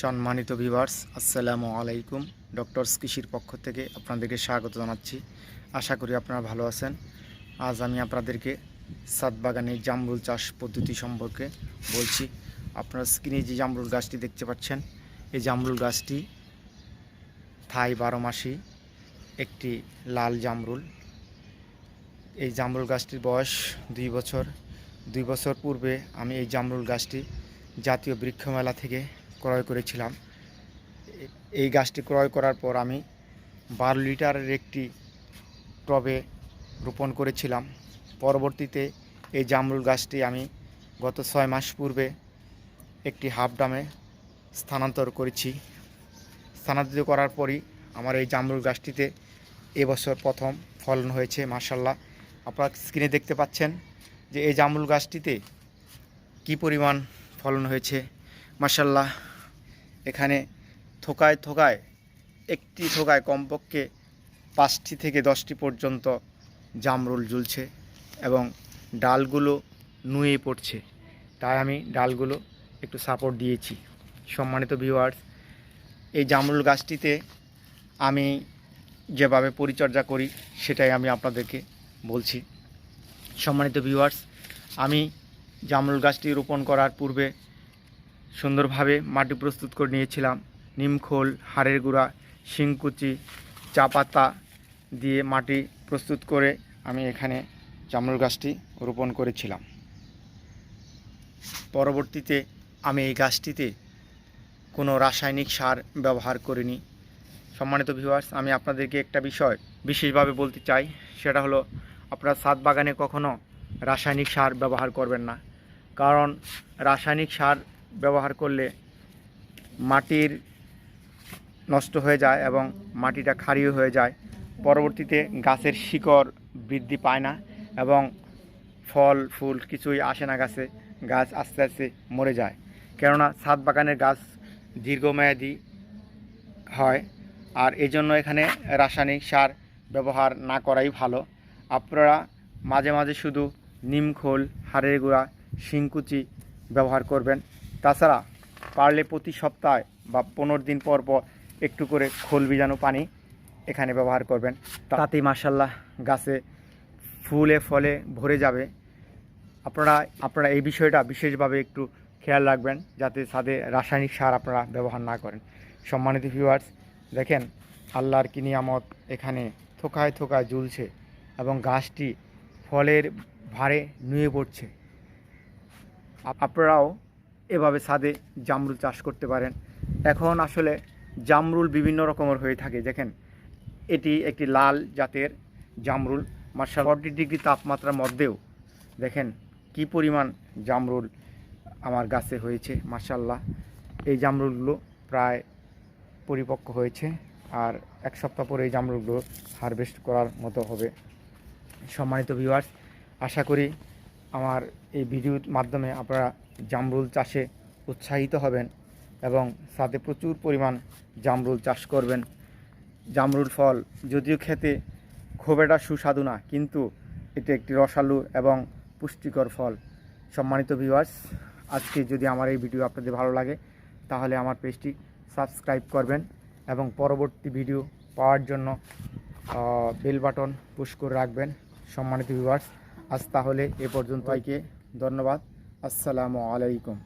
সম্মানিত ভিভার্স আসসালামু আলাইকুম। ডক্টরস কৃষির পক্ষ থেকে আপনাদেরকে স্বাগত জানাচ্ছি। আশা করি আপনারা ভালো আছেন। আজ আমি আপনাদেরকে সাত বাগানে জামরুল চাষ পদ্ধতি সম্পর্কে বলছি। আপনারা স্ক্রিনে যে জামরুল গাছটি দেখতে পাচ্ছেন, এই জামরুল গাছটি থাই বারো মাসি একটি লাল জামরুল। এই জামরুল গাছটির বয়স দুই বছর। দুই বছর পূর্বে আমি এই জামরুল গাছটি জাতীয় বৃক্ষমেলা থেকে ক্রয় করেছিলাম। এই গাছটি ক্রয় করার পর আমি বারো লিটারের একটি টবে রোপণ করেছিলাম। পরবর্তীতে এই জামরুল গাছটি আমি গত ছয় মাস পূর্বে একটি হাফ ডামে স্থানান্তর করেছি। স্থানান্তরিত করার পরই আমার এই জামরুল গাছটিতে এবছর প্রথম ফলন হয়েছে মার্শাল্লাহ আপনারা স্ক্রিনে দেখতে পাচ্ছেন যে এই জামরুল গাছটিতে কি পরিমাণ ফলন হয়েছে মার্শাল্লাহ এখানে থোকায় থোকায়, একটি থোকায় কমপক্ষে পাঁচটি থেকে দশটি পর্যন্ত জামরুল ঝুলছে এবং ডালগুলো নুয়ে পড়ছে। তাই আমি ডালগুলো একটু সাপোর্ট দিয়েছি। সম্মানিত ভিউয়ার্স এই জামরুল গাছটিতে আমি যেভাবে পরিচর্যা করি, সেটাই আমি আপনাদেরকে বলছি। সম্মানিত ভিউয়ার্স আমি জামরুল গাছটি রোপণ করার পূর্বে সুন্দরভাবে মাটি প্রস্তুত করে নিয়েছিলাম। নিমখোল হাড়ের গুঁড়া, শিংকুচি, চা পাতা দিয়ে মাটি প্রস্তুত করে আমি এখানে জামরুল গাছটি রোপণ করেছিলাম। পরবর্তীতে আমি এই গাছটিতে কোনো রাসায়নিক সার ব্যবহার করিনি। সম্মানিত ভিউয়ার্স আমি আপনাদেরকে একটা বিষয় বিশেষভাবে বলতে চাই। সেটা হলো, আপনারা ছাদ বাগানে কখনো রাসায়নিক সার ব্যবহার করবেন না। কারণ রাসায়নিক সার ব্যবহার করলে মাটির নষ্ট হয়ে যায় এবং মাটিটা ক্ষারীয় হয়ে যায়। পরবর্তীতে গাছের শিকড় বৃদ্ধি পায় না এবং ফল, ফুল কিছুই আসে না গাছে। গাছ আস্তে আস্তে মরে যায়। কেননা ছাদ বাগানের গাছ দীর্ঘমেয়াদী হয় আর এই জন্য এখানে রাসায়নিক সার ব্যবহার না করাই ভালো। আপনারা মাঝে মাঝে শুধু নিমখোল হাড়ের গুঁড়া, শিংকুচি ব্যবহার করবেন। তাছাড়া পারলে প্রতি সপ্তাহে বা পনেরো দিন পর পর একটু করে খোল বীজাণু পানি এখানে ব্যবহার করবেন। তাতেই মার্শাল্লাহ গাছে ফুলে ফলে ভরে যাবে। আপনারা আপনারা এই বিষয়টা বিশেষভাবে একটু খেয়াল রাখবেন যাতে ছাদে রাসায়নিক সার আপনারা ব্যবহার না করেন। সম্মানিত ভিউয়ার্স দেখেন আল্লাহর কি নিয়ামত এখানে থোকায় থোকায় ঝুলছে এবং গাছটি ফলের ভারে নুয়ে পড়ছে। আপনারাও এভাবে ছাদে জামরুল চাষ করতে পারেন। এখন আসলে জামরুল বিভিন্ন রকমের হয়ে থাকে, দেখেন। এটি একটি লাল জাতের জামরুল। মার্শাল ফর্টি ডিগ্রি তাপমাত্রার মধ্যেও, দেখেন কি পরিমাণ জামরুল আমার গাছে হয়েছে, মার্শাল্লাহ। এই জামরুলগুলো প্রায় পরিপক্ক হয়েছে, আর এক সপ্তাহ পরে এই জামরুলগুলো হারভেস্ট করার মতো হবে। সম্মানিত ভিউয়ার্স আশা করি আমার এই ভিডিওর মাধ্যমে আপনারা জামরুল চাষে উৎসাহিত হবেন এবং সাথে প্রচুর পরিমাণ জামরুল চাষ করবেন। জামরুল ফল যদিও খেতে খুব একটা সুস্বাদু না কিন্তু এটি একটি রসালু এবং পুষ্টিকর ফল। সম্মানিত ভিউয়ার্স আজকে যদি আমার এই ভিডিও আপনাদের ভালো লাগে তাহলে আমার পেজটি সাবস্ক্রাইব করবেন এবং পরবর্তী ভিডিও পাওয়ার জন্য বেল বাটন পুশ করে রাখবেন। সম্মানিত ভিউয়ার্স আজ তাহলে এ পর্যন্ত আইকে ধন্যবাদ। আসসালামু আলাইকুম।